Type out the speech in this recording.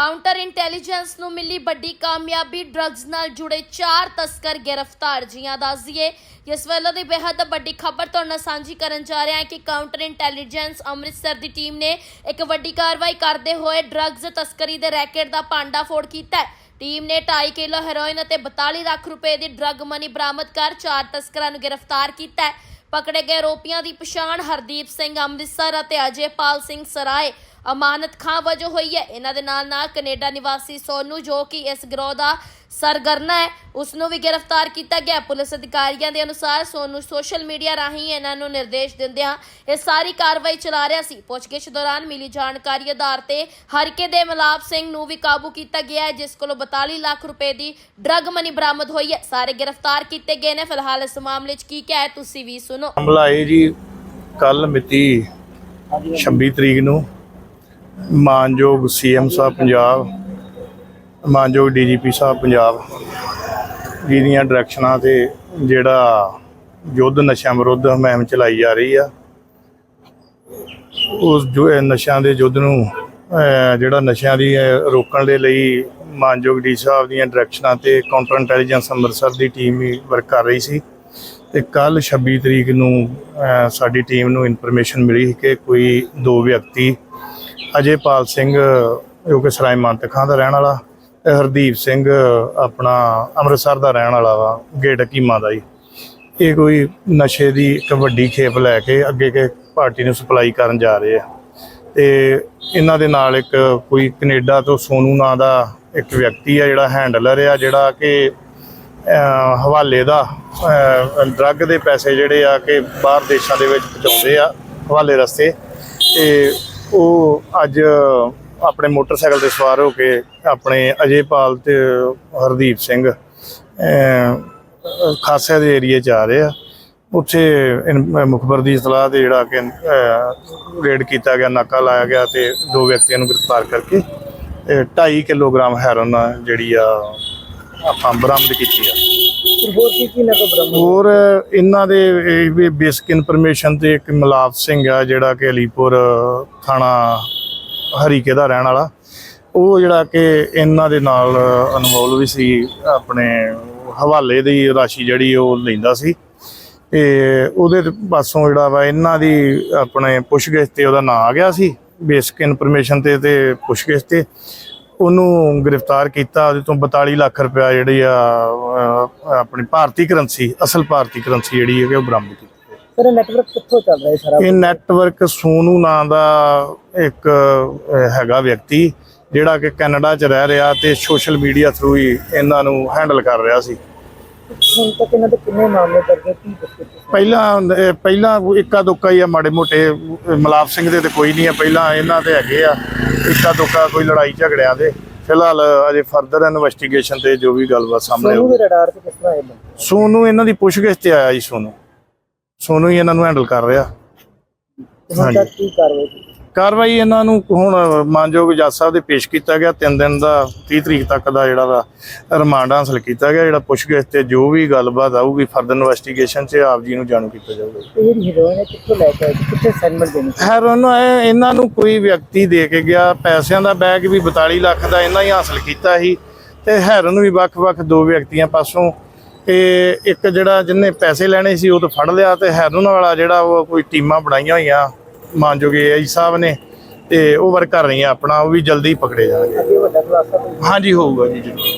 Counter intelligence ਨੂੰ ਮਿਲੀ ਵੱਡੀ ਕਾਮਯਾਬੀ ਡਰੱਗਸ ਨਾਲ ਜੁੜੇ ਚਾਰ ਤਸਕਰ ਗ੍ਰਿਫਤਾਰ, ਜੀਆਂ ਦੱਸ ਦਈਏ ਇਸ ਵੇਲੇ ਦੀ ਬੇहद ਵੱਡੀ ਖਬਰ ਤੁਹਾਡੇ ਨਾਲ ਸਾਂਝੀ ਕਰਨ ਜਾ ਰਿਹਾ ਹਾਂ ਕਿ ਕਾਊਂਟਰ ਇੰਟੈਲੀਜੈਂਸ ਅੰਮ੍ਰਿਤਸਰ ਦੀ ਟੀਮ ਨੇ ਇੱਕ ਵੱਡੀ ਕਾਰਵਾਈ ਕਰਦੇ ਹੋਏ ਡਰੱਗਸ ਤਸਕਰੀ ਦੇ ਰੈਕੇਟ ਦਾ ਪਾਂਡਾ ਫੋੜ ਕੀਤਾ ਹੈ। ਟੀਮ ਨੇ 2.5 ਕਿਲੋ ਹੈਰੋਇਨ ਅਤੇ 42 ਲੱਖ ਰੁਪਏ ਦੀ ਡਰੱਗ ਮਨੀ ਬਰਾਮਦ ਕਰ ਚਾਰ ਤਸਕਰਾਂ ਨੂੰ ਗ੍ਰਿਫਤਾਰ ਕੀਤਾ ਹੈ। ਪਕੜੇ ਗਏ ਆਰੋਪੀਆਂ ਦੀ ਪਛਾਣ ਹਰਦੀਪ ਸਿੰਘ ਅੰਮ੍ਰਿਤਸਰ ਅਤੇ ਅਜੇਪਾਲ ਸਿੰਘ ਸਰਾਏ। ਅਮਾਨਤ ਖਾਂ ਵਜੋਂ ਹੋਈ ਹੈ। ਇਹਨਾਂ ਦੇ ਨਾਲ ਨਾਲ ਕੈਨੇਡਾ ਨਿਵਾਸੀ ਸੋਨੂ, ਜੋ ਕਿ ਇਸ ਗਰੋਹ ਦਾ ਸਰਗਰਨਾ ਹੈ ਉਸ ਨੂੰ ਵੀ ਗ੍ਰਿਫਤਾਰ ਕੀਤਾ ਗਿਆ। ਪੁਲਿਸ ਅਧਿਕਾਰੀਆਂ ਦੇ ਅਨੁਸਾਰ ਸੋਨੂ ਸੋਸ਼ਲ ਮੀਡੀਆ ਰਾਹੀਂ ਇਹਨਾਂ ਨੂੰ ਨਿਰਦੇਸ਼ ਦਿੰਦਿਆਂ ਇਹ ਸਾਰੀ ਕਾਰਵਾਈ ਚਲਾ ਰਿਹਾ ਸੀ। ਪੁੱਛਗਿੱਛ ਦੌਰਾਨ ਮਿਲੀ ਜਾਣਕਾਰੀ ਆਧਾਰ ਤੇ ਹਰਕੇ ਦੇ ਮਲਾਪ ਸਿੰਘ ਨੂੰ ਵੀ ਕਾਬੂ ਕੀਤਾ ਗਿਆ ਹੈ, ਜਿਸ ਕੋਲੋਂ 42 ਲੱਖ ਰੁਪਏ ਦੀ ਡਰੱਗ ਮਨੀ ਬਰਾਮਦ ਹੋਈ ਹੈ। ਸਾਰੇ ਗ੍ਰਿਫਤਾਰ ਕੀਤੇ ਗਏ ਨੇ। ਫਿਲਹਾਲ ਇਸ ਮਾਮਲੇ 'ਚ ਕੀ ਕਿਹਾ ਹੈ, ਤੁਸੀਂ ਵੀ ਸੁਣੋ। ਮਾਮਲਾ ਇਹ ਜੀ ਕੱਲ ਮਿਤੀ 26 ਤਰੀਕ ਨੂੰ। ਮਾਨਯੋਗ ਸੀਐਮ ਸਾਹਿਬ ਪੰਜਾਬ, ਮਾਨਯੋਗ ਡੀਜੀਪੀ ਸਾਹਿਬ ਪੰਜਾਬ, ਜੀ ਦੀਆਂ ਡਾਇਰੈਕਸ਼ਨਾਂ ਤੇ ਜਿਹੜਾ ਯੁੱਧ ਨਸ਼ਿਆਂ ਵਿਰੁੱਧ ਮੁਹਿੰਮ ਚਲਾਈ ਜਾ ਰਹੀ ਆ, ਉਸ ਨਸ਼ਿਆਂ ਦੇ ਯੁੱਧ ਨੂੰ ਜਿਹੜਾ ਨਸ਼ਿਆਂ ਦੀ ਰੋਕਣ ਦੇ ਲਈ ਮਾਨਯੋਗ ਡੀ ਸਾਹਿਬ ਦੀਆਂ ਡਾਇਰੈਕਸ਼ਨਾਂ ਤੇ ਕਾਊਂਟਰ ਇੰਟੈਲੀਜੈਂਸ ਅੰਮ੍ਰਿਤਸਰ ਦੀ ਟੀਮ ਵੀ ਵਰਕ ਕਰ ਰਹੀ ਸੀ ਤੇ ਕੱਲ 26 ਤਰੀਕ ਨੂੰ ਸਾਡੀ ਟੀਮ ਨੂੰ ਇਨਫੋਰਮੇਸ਼ਨ ਮਿਲੀ ਸੀ ਕਿ ਕੋਈ ਦੋ ਵਿਅਕਤੀ ਅਜੇਪਾਲ ਸਿੰਘ, ਜੋ ਕਿ ਸਰਾਏ ਮੰਤਖਾਂ ਦਾ ਰਹਿਣ ਵਾਲਾ, ਤੇ ਹਰਦੀਪ ਸਿੰਘ ਆਪਣਾ ਅੰਮ੍ਰਿਤਸਰ ਦਾ ਰਹਿਣ ਵਾਲਾ ਵਾ, ਗੇਟ ਕੀਮਾ ਦਾ ਜੀ। ਇਹ ਕੋਈ ਨਸ਼ੇ ਦੀ ਇੱਕ ਵੱਡੀ ਖੇਪ ਲੈ ਕੇ ਅੱਗੇ ਕੇ ਪਾਰਟੀ ਨੂੰ ਸਪਲਾਈ ਕਰਨ ਜਾ ਰਹੇ ਆ। ਤੇ ਇਹਨਾਂ ਦੇ ਨਾਲ ਇੱਕ ਕੋਈ ਕੈਨੇਡਾ ਤੋਂ ਸੋਨੂ ਨਾਂ ਦਾ ਇੱਕ ਵਿਅਕਤੀ ਆ, ਜਿਹੜਾ ਹੈਂਡਲਰ ਆ, ਜਿਹੜਾ ਕਿ ਹਵਾਲੇ ਦਾ ਡਰੱਗ ਦੇ ਪੈਸੇ ਜਿਹੜੇ ਆ ਕਿ ਬਾਹਰ ਦੇਸ਼ਾਂ ਦੇ ਵਿੱਚ ਪਹੁੰਚਾਉਂਦੇ ਆ, ਹਵਾਲੇ ਰਸਤੇ। ਤੇ ਉਹ ਅੱਜ ਆਪਣੇ ਮੋਟਰਸਾਈਕਲ ਤੇ ਸਵਾਰ ਹੋ ਕੇ ਆਪਣੇ ਅਜੇਪਾਲ ਤੇ ਹਰਦੀਪ ਸਿੰਘ ਖਾਸੇ ਦੇ ਏਰੀਏ ਚ ਆ ਰਹੇ ਆ। ਉੱਥੇ ਮੁਖਬਰ ਦੀ ਇਤਲਾਹ ਤੇ ਜਿਹੜਾ ਕਿ ਰੇਡ ਕੀਤਾ ਗਿਆ, ਨਾਕਾ ਲਾਇਆ ਗਿਆ ਤੇ ਦੋ ਵਿਅਕਤੀਆਂ ਨੂੰ ਗ੍ਰਿਫਤਾਰ ਕਰਕੇ, ਤੇ 2.5 ਕਿਲੋਗ੍ਰਾਮ ਹੈਰੋਨ ਜਿਹੜੀ ਆ, ਆਪਾਂ ਬਰਾਮਦ ਕੀਤੀ ਆ। ਹੋਰ ਕੀ ਕੀ ਨਕਦ ਬਰਾਮਦ ਹੋਰ ਇਹਨਾਂ ਦੇ ਇਹ ਵੀ ਬੇਸਿਕ ਇਨਫੋਰਮੇਸ਼ਨ ਤੇ ਇੱਕ ਮਲਾਪ ਸਿੰਘ ਆ, ਜਿਹੜਾ ਕਿ ਅਲੀਪੁਰ ਥਾਣਾ ਹਰੀਕੇ ਦਾ ਰਹਿਣ ਵਾਲਾ। ਉਹ ਜਿਹੜਾ ਕਿ ਇਹਨਾਂ ਦੇ ਨਾਲ ਅਨਮੋਲ ਵੀ ਸੀ, ਆਪਣੇ ਹਵਾਲੇ ਦੀ ਰਾਸ਼ੀ ਜਿਹੜੀ ਉਹ ਲੈਂਦਾ ਸੀ। ਤੇ ਉਹਦੇ ਪਾਸੋਂ ਜਿਹੜਾ ਵਾ, ਇਹਨਾਂ ਦੀ ਆਪਣੇ ਪੁੱਛਗਿੱਛ ਤੇ ਉਹਦਾ ਨਾਂ ਆ ਗਿਆ ਸੀ, ਬੇਸਿਕ ਇਨਫੋਰਮੇਸ਼ਨ ਤੇ ਤੇ ਪੁੱਛਗਿੱਛ ਤੇ। ਉਹਨੂੰ ਗ੍ਰਿਫਤਾਰ ਕੀਤਾ ਉਹਦੇ ਤੋਂ 42 ਲੱਖ ਰੁਪਇਆ ਜਿਹੜੀ ਆ ਆਪਣੀ ਭਾਰਤੀ ਕਰੰਸੀ ਅਸਲ ਭਾਰਤੀ ਕਰੰਸੀ ਜਿਹੜੀ ਹੈ ਉਹ ਬਰਾਮਦ ਕੀਤੀ। ਸਰ ਇਹ ਨੈਟਵਰਕ ਕਿੱਥੋਂ ਚੱਲ ਰਿਹਾ ਸਾਰਾ? ਇਹ ਨੈਟਵਰਕ ਸੋਨੂ ਨਾਂ ਦਾ ਇੱਕ ਹੈਗਾ ਵਿਅਕਤੀ ਜਿਹੜਾ ਕਿ ਕੈਨੇਡਾ 'ਚ ਰਹਿ ਰਿਹਾ ਤੇ ਸੋਸ਼ਲ ਮੀਡੀਆ ਥਰੂ ਹੀ ਇਹਨਾਂ ਨੂੰ ਹੈਂਡਲ ਕਰ ਰਿਹਾ ਸੀ। ਹੁਣ ਤੱਕ ਇਹਨਾਂ ਦੇ ਕਿੰਨੇ ਮਾਮਲੇ ਦਰਜ ਹੈ? ਕੀ ਦੱਸੋ ਤੁਸੀਂ? ਪਹਿਲਾਂ ਪਹਿਲਾਂ ਇੱਕਾ ਦੁੱਕਾ ਹੀ ਆ ਮਾੜੇ ਮੋਟੇ ਮਲਾਪ ਸਿੰਘ ਦੇ ਤੇ ਕੋਈ ਨਹੀਂ ਆ। ਪਹਿਲਾਂ ਇਹਨਾਂ ਦੇ ਹੈਗੇ ਆ ਇੱਕਾ ਦੁੱਕਾ ਕੋਈ ਲੜਾਈ ਝਗੜਿਆਂ ਦੇ। ਫਿਲਹਾਲ ਅਜੇ ਫਰਦਰ ਇਨਵੈਸਟੀਗੇਸ਼ਨ ਤੇ ਜੋ ਵੀ ਗੱਲਬਾਤ ਸਾਹਮਣੇ ਸੋਨੂ ਦੇ ਰਡਾਰ ਤੇ ਕਿਸ ਤਰ੍ਹਾਂ ਇਹ ਬੰਦੇ? ਸੋਨੂ ਇਹਨਾਂ ਦੀ ਪੁੱਛਗਿੱਛ ਤੇ ਆਇਆ ਜੀ ਸੋਨੂ। ਸੋਨੂ ਹੀ ਇਹਨਾਂ ਨੂੰ ਹੈਂਡਲ ਕਰ ਰਿਹਾ। ਹੁਣ ਤੱਕ ਕੀ ਕਾਰਵਾਈ? ਕਾਰਵਾਈ ਇਹਨਾਂ ਨੂੰ ਹੁਣ ਮਾਨਯੋਗ ਜੱਜ ਸਾਹਿਬ ਦੇ ਪੇਸ਼ ਕੀਤਾ ਗਿਆ। ਤਿੰਨ ਦਿਨ ਦਾ 30 ਤਰੀਕ ਤੱਕ ਦਾ ਜਿਹੜਾ ਵਾ ਰਿਮਾਂਡ ਹਾਸਲ ਕੀਤਾ ਗਿਆ ਜਿਹੜਾ ਪੁੱਛਗਿੱਛ ਤੇ ਜੋ ਵੀ ਗੱਲਬਾਤ ਆਊਗੀ ਫਰਦਰ ਇਨਵੈਸਟੀਗੇਸ਼ਨ 'ਚ ਆਪ ਜੀ ਨੂੰ ਜਾਣੂ ਕੀਤਾ ਜਾਊਗਾ। ਜਿਹੜੀ ਹੀਰੋਇਨ ਹੈ ਕਿੱਥੋਂ ਲੈ ਕੇ ਆਏ? ਕਿੱਥੇ ਦੇਣੀ ਇਹ- ਇਹਨਾਂ ਨੂੰ ਕੋਈ ਵਿਅਕਤੀ ਦੇ ਕੇ ਗਿਆ ਪੈਸਿਆਂ ਦਾ ਬੈਗ ਵੀ 42 ਲੱਖ ਦਾ ਇਹਨਾਂ ਹੀ ਹਾਸਲ ਕੀਤਾ ਸੀ ਤੇ ਹੈਰੋਨ ਵੀ ਵੱਖ-ਵੱਖ ਦੋ ਵਿਅਕਤੀਆਂ ਪਾਸੋਂ ਤੇ ਇੱਕ ਜਿਹੜਾ ਜਿਹਨੇ ਪੈਸੇ ਲੈਣੇ ਸੀ ਉਹ ਤਾਂ ਫੜ ਲਿਆ ਤੇ ਹੈਰੋਨ ਵਾਲਾ ਜਿਹੜਾ ਉਹ ਕੋਈ ਟੀਮਾਂ ਬਣਾਈਆਂ ਹੋਈਆਂ ਮਾਨਯੋਗ ਏਆਈ ਸਾਹਿਬ ਨੇ ਤੇ ਉਹ ਵਰਕ ਕਰ ਰਹੀਆਂ ਆਪਣਾ ਉਹ ਵੀ ਜਲਦੀ ਪਕੜੇ ਜਾਣਗੇ। ਹਾਂਜੀ ਹੋਊਗਾ ਜੀ ਜ਼ਰੂਰ।